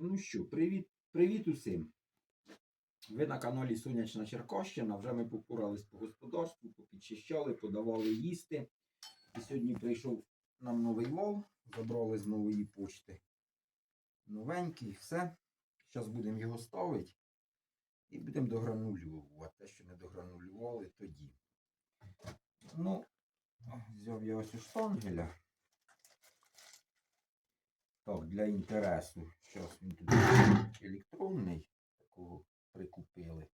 Ну що, привіт, привіт усім. Ви на каналі Сонячна Черкащина. Вже ми покурались по господарству, попідчищали, подавали їсти. І сьогодні прийшов нам новий вол, забрали з нової почти. Новенький, все. Зараз будемо його ставити і будемо догранулювати. Те, що не догранулювали тоді. Ну, взяв я ось у штангеля. Так, для інтересу. Зараз він тут електронний, такого прикупили.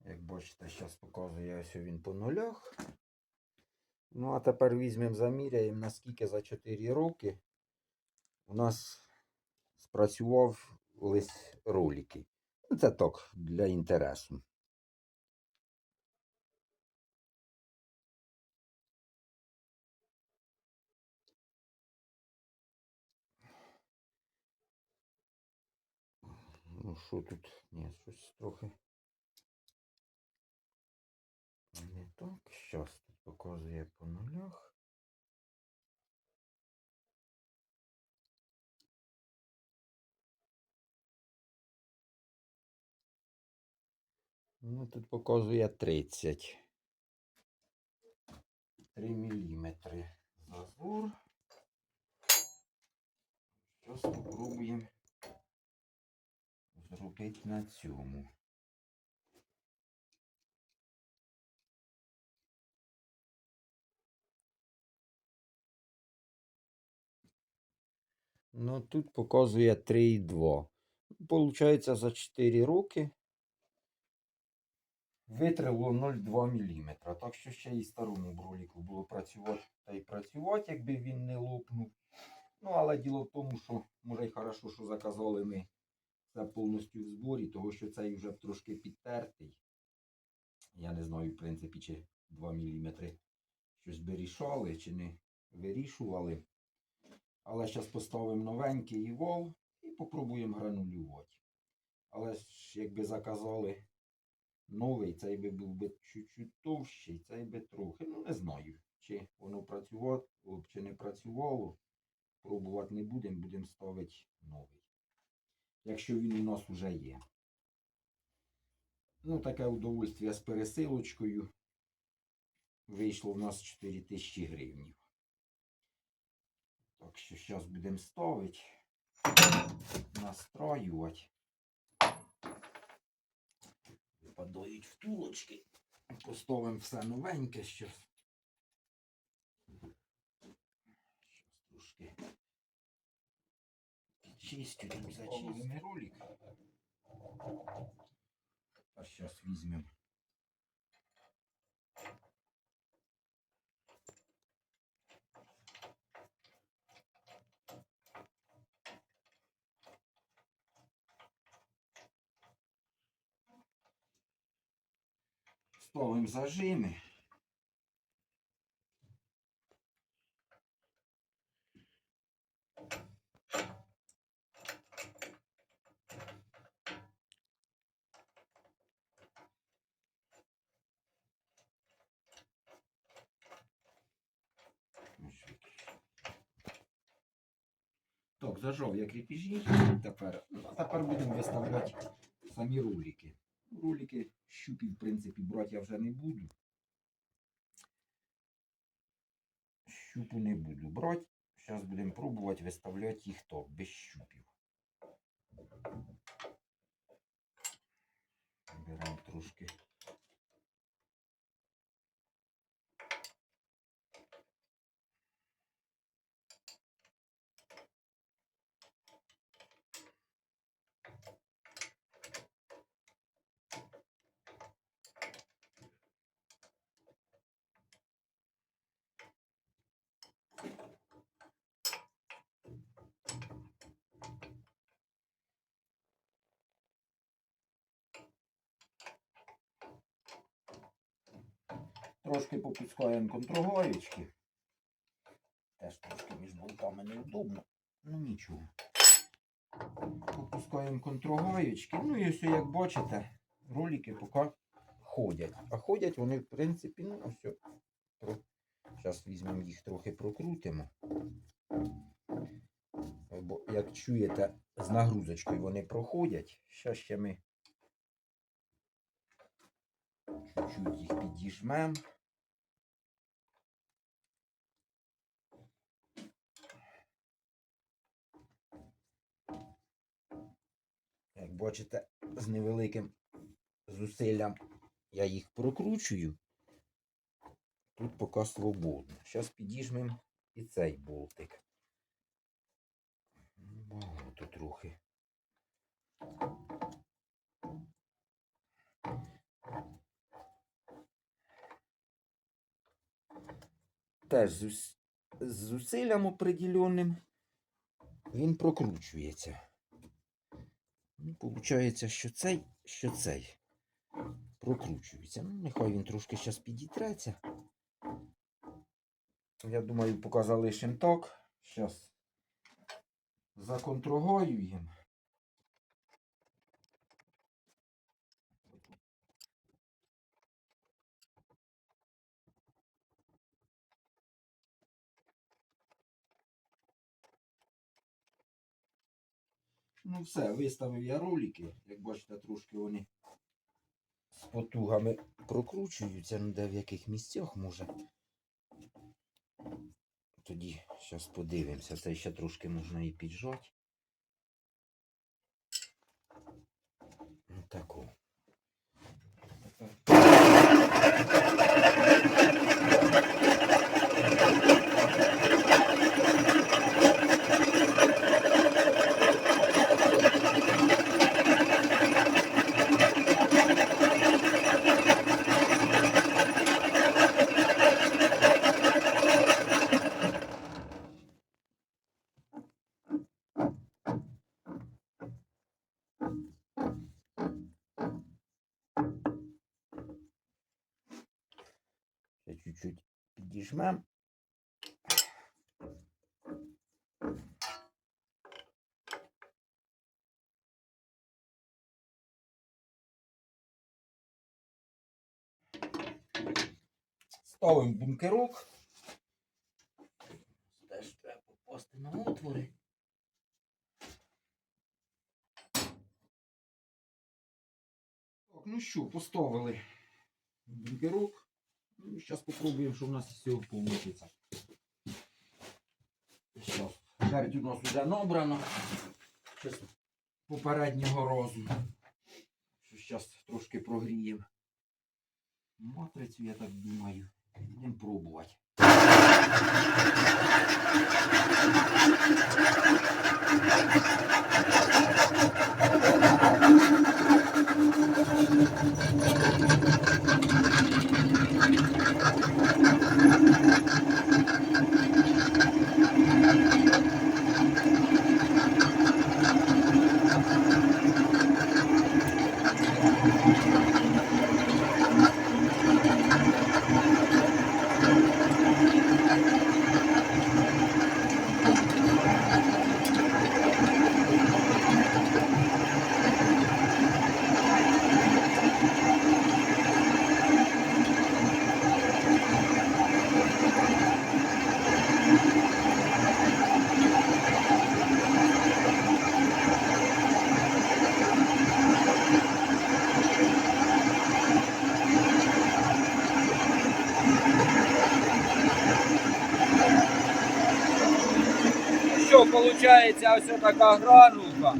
Як бачите, зараз показує ось він по нулях. Ну, а тепер візьмемо, заміряємо, наскільки за 4 роки у нас спрацював ролики. Ну, це так, для інтересу. Ну, що тут? Ні, щось трохи. Не так. Щас тут показує по нулях. Ну, тут показує 30. 3 міліметри зазор. Зараз спробуємо зробити на цьому. Ну, тут показує 3,2. Получається за 4 роки витрило 0,2 мм. Так що ще і старому броліку було працювати та й працювати, якби він не лопнув. Ну, але діло в тому, що може й хорошо, що заказали ми це повністю в зборі, того що цей вже трошки підтертий. Я не знаю, в принципі, чи 2 мм щось би рішали, чи не вирішували. Але зараз поставимо новенький вол і попробуємо гранулювати. Але ж якби заказали новий, цей би був би чуть-чуть товщий, цей би трохи. Ну, не знаю, чи воно працювало, чи не працювало. Пробувати не будемо, будемо ставити новий. Якщо він у нас вже є. Ну, таке удовольствие з пересилочкою. Вийшло в нас 4000 гривень. Так що зараз будемо ставити, настраювати. Випадають втулочки. Поставимо все новеньке щас. Щас трошки підчистю, тут зачистимо ролик. А зараз візьмемо. Ставимо зажими. Ось такі. Так, зажав я кріпіжі. Тепер, ну, тепер будемо виставляти самі ролики. Ролики щупів, в принципі, брати я вже не буду. Щупу не буду брати. Зараз будемо пробувати виставляти їх так, без щупів. Беремо трошки. Трошки попускаємо контрогаєчки. Теж трошки між болтами неудобно. Ну нічого. Попускаємо контрогаєчки. Ну і все, як бачите, ролики поки ходять. А ходять вони, в принципі, ну все. Зараз візьмемо їх трохи прокрутимо. Бо як чуєте, з нагрузочкою вони проходять. Зараз ще ми чуть-чуть їх підіжмемо. Бачите, з невеликим зусиллям я їх прокручую. Тут поки свободно. Зараз підіжмемо і цей болтик. Багато трохи. Теж з зусиллям определенним він прокручується. Получається, що цей, що цей прокручується. Ну, нехай він трошки зараз підітреться. Я думаю, поки залишимо так. Зараз законтрогаюємо. Ну все, виставив я ролики. Як бачите, трошки вони з потугами прокручуються, ну де в яких місцях може. Тоді зараз подивимося. Це ще трошки можна і піджати. Ну таку. Ще чуть-чуть підіжмем. Ставимо бункерок. Теж треба попасти на отвори. Так, ну що, поставили бункерок. Ну, зараз спробуємо, що в нас з цього вийде. Герть у нас вже набрано. З попереднього разу. Що зараз трошки прогріємо. Матрицю, я так думаю. Будемо пробувати. Що виходить, ось така гранулка.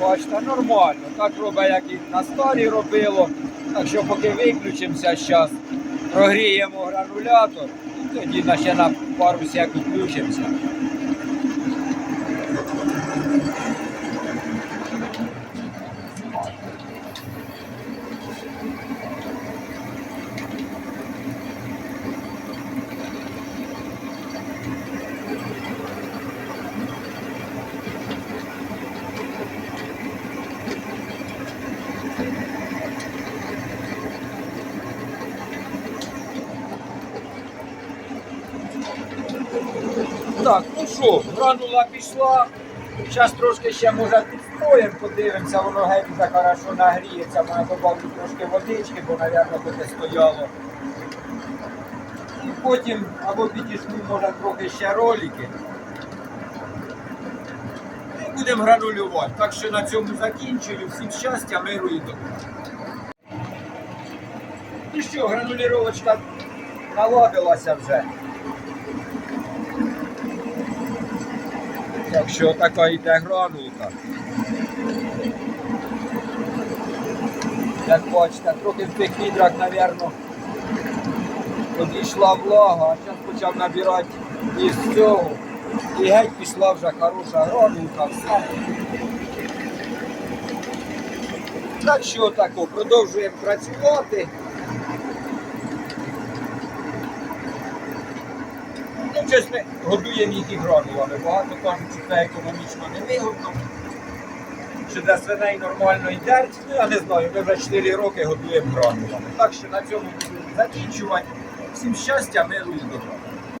Бачите, нормально. Так робить, як і на старі робило. Так що поки виключимося зараз, прогріємо гранулятор, і тоді ще на пару секунд включимося. Так, ну що, гранула пішла. Зараз трошки ще може підстроїмо, подивимося, воно геть вже хорошо нагріється, мене добавлю трошки водички, бо, мабуть, буде стояло. І потім або підійшли, може, трохи ще ролики. І будемо гранулювати. Так що на цьому закінчую. Всім щастя, миру і добра. І що, грануліровочка наладилася вже. Якщо така йде гранулка. Як бачите, трохи в тих відрах, мабуть, одійшла влага, а зараз почав набирати із цього. І геть пішла вже хороша гранулка, все. Так що тако, продовжуємо працювати. Щось ми годуємо їх і гранулами. Багато кажуть, що це економічно невигодно. Що для свиней нормально йдеть. Ну, я не знаю, ми вже 4 роки годуємо гранулами. Так що на цьому будемо закінчувати. Всім щастя, миру і добра.